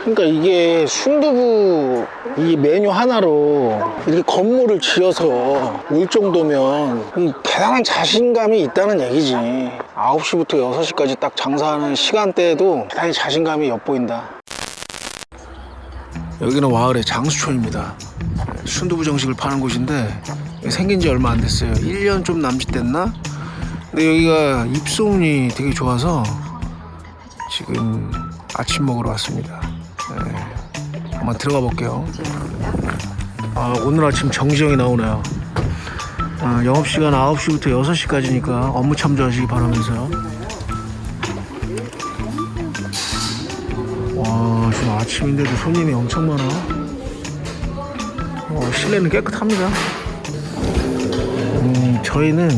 그러니까 이게 순두부 이 메뉴 하나로 이렇게 건물을 지어서 올 정도면 이 대단한 자신감이 있다는 얘기지. 9시부터 6시까지 딱 장사하는 시간대에도 대단히 자신감이 엿보인다. 여기는 와을의 장수촌입니다. 순두부 정식을 파는 곳인데 생긴 지 얼마 안 됐어요. 1년 좀 남짓 됐나? 근데 여기가 입소문이 되게 좋아서 지금 아침 먹으러 왔습니다. 네. 한번 들어가 볼게요. 아, 오늘 아침 정지영이 나오네요. 아, 영업시간 9시부터 6시까지니까 업무 참조하시기 바라면서. 와, 지금 아침인데도 손님이 엄청 많아. 어, 실내는 깨끗합니다. 음, 저희는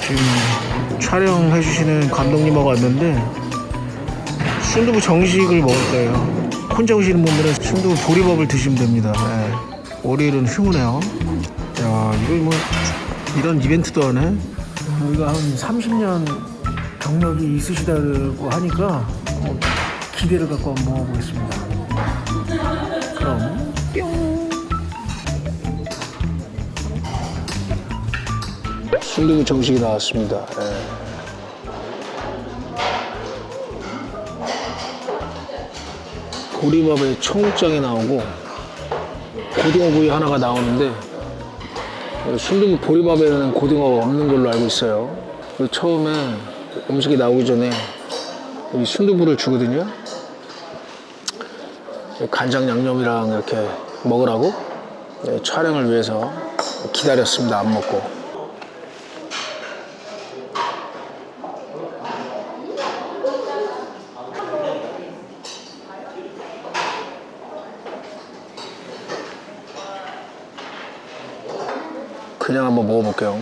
지금 촬영해주시는 감독님하고 왔는데 순두부 정식을 먹을 거예요. 혼자 오시는 분들은 순두부 보리밥을 드시면 됩니다. 네. 월요일은 휴무네요. 야, 이거 뭐 이런 이벤트도 하네. 여기가 한 30년 경력이 있으시다고 하니까 어, 기대를 갖고 한번 먹어보겠습니다. 그럼 뿅. 순두부 정식이 나왔습니다. 예. 보리밥에 청국장이 나오고 고등어 구이 하나가 나오는데 순두부 보리밥에는 고등어가 없는 걸로 알고 있어요. 처음에 음식이 나오기 전에 이 순두부를 주거든요. 간장 양념이랑 이렇게 먹으라고 네, 촬영을 위해서 기다렸습니다. 안 먹고. 그냥 한번 먹어볼게요.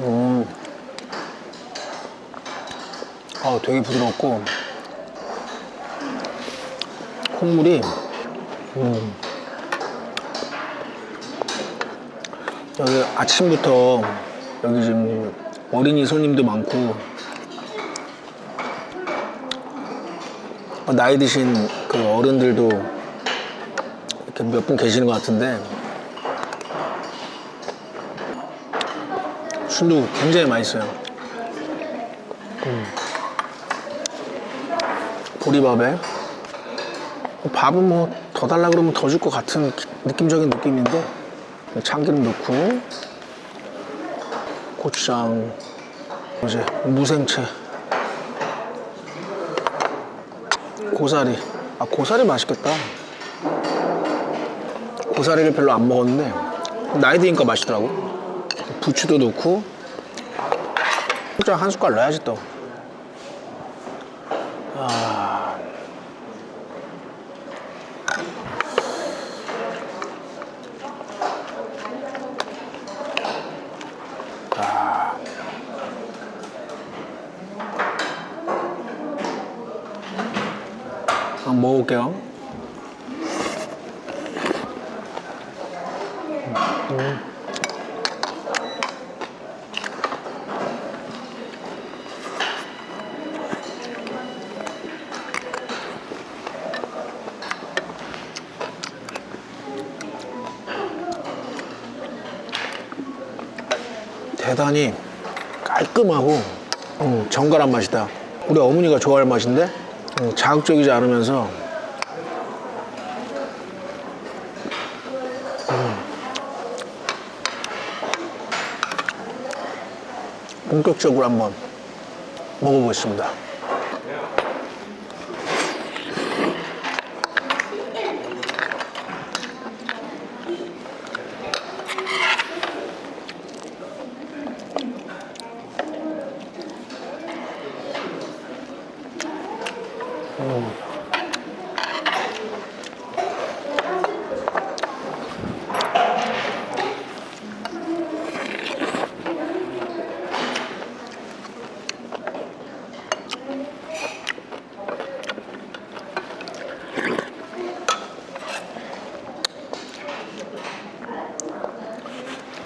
음. 아, 되게 부드럽고 콩물이 음. 여기 아침부터 여기 지금 어린이 손님도 많고 어, 나이 드신 그 어른들도 몇 분 계시는 것 같은데. 순두 굉장히 맛있어요. 음. 보리밥에? 밥은 뭐 더 달라 그러면 더 줄 것 같은 기- 느낌적인 느낌인데. 참기름 넣고. 고추장. 이제 무생채. 고사리. 아 고사리 맛있겠다 고사리를 별로 안 먹었는데 나이 드니까 맛있더라고 부추도 넣고 고추장 한 숟갈 넣어야지 또 아. 아. 먹어볼게요. 대단히 깔끔하고 음, 정갈한 맛이다. 우리 어머니가 좋아할 맛인데 음, 자극적이지 않으면서 음. 본격적으로 한번 먹어보겠습니다.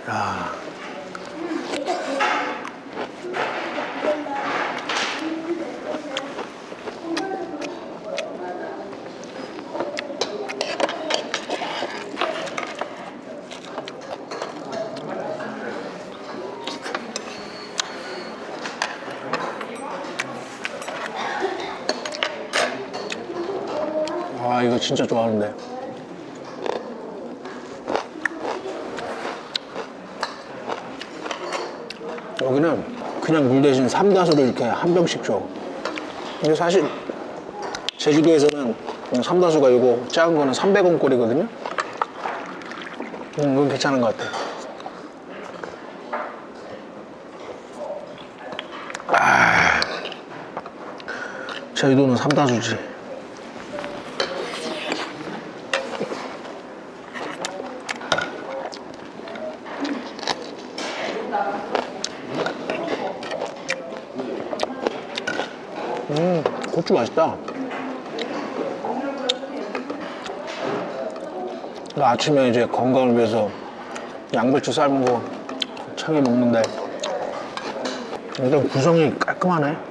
야. 아 이거 진짜 좋아하는데. 여기는 그냥 물 대신 삼다수를 이렇게 한 병씩 줘. 근데 사실 제주도에서는 삼다수가 이거 작은 거는 300원 꼴이거든요? 음, 이건 괜찮은 것 같아. 아, 제주도는 삼다수지 음, 고추 맛있다. 나 아침에 이제 건강을 위해서 양배추 삶은 거 차게 먹는데 일단 구성이 깔끔하네.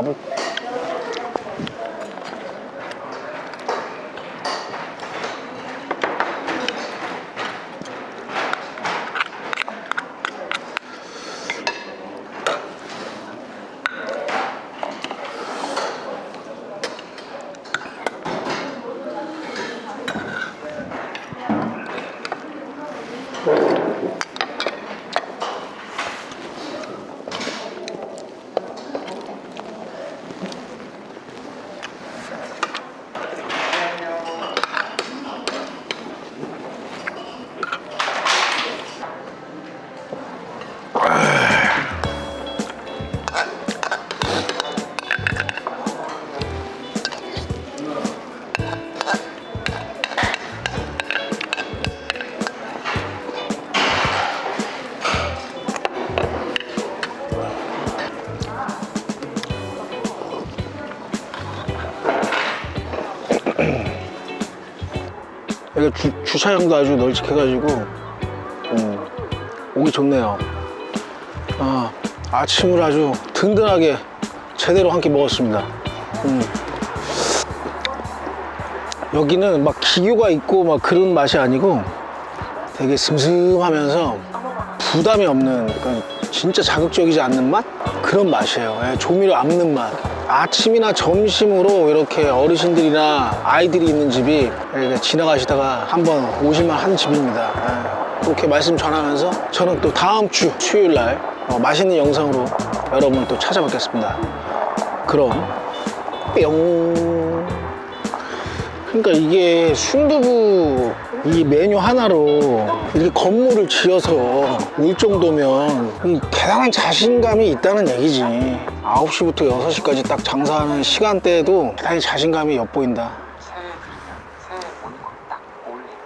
야, 여기 주, 주차장도 아주 널찍해가지고 음, 오기 좋네요. 아, 아침을 아주 든든하게 제대로 한 끼 먹었습니다. 음. 여기는 막 기교가 있고 막 그런 맛이 아니고 되게 슴슴하면서 부담이 없는 그러니까 진짜 자극적이지 않는 맛? 그런 맛이에요. 예, 조미료 없는 맛. 아침이나 점심으로 이렇게 어르신들이나 아이들이 있는 집이 이렇게 지나가시다가 한번 오실만 한 집입니다. 예, 그렇게 말씀 전하면서 저는 또 다음 주 수요일 날 어, 맛있는 영상으로 여러분 또 찾아뵙겠습니다. 그럼 뿅. 그러니까 이게 순두부 이 메뉴 하나로 이렇게 건물을 지어서 올 정도면 이 대단한 자신감이 있다는 얘기지. 9시부터 6시까지 딱 장사하는 시간대에도 대단히 자신감이 엿보인다.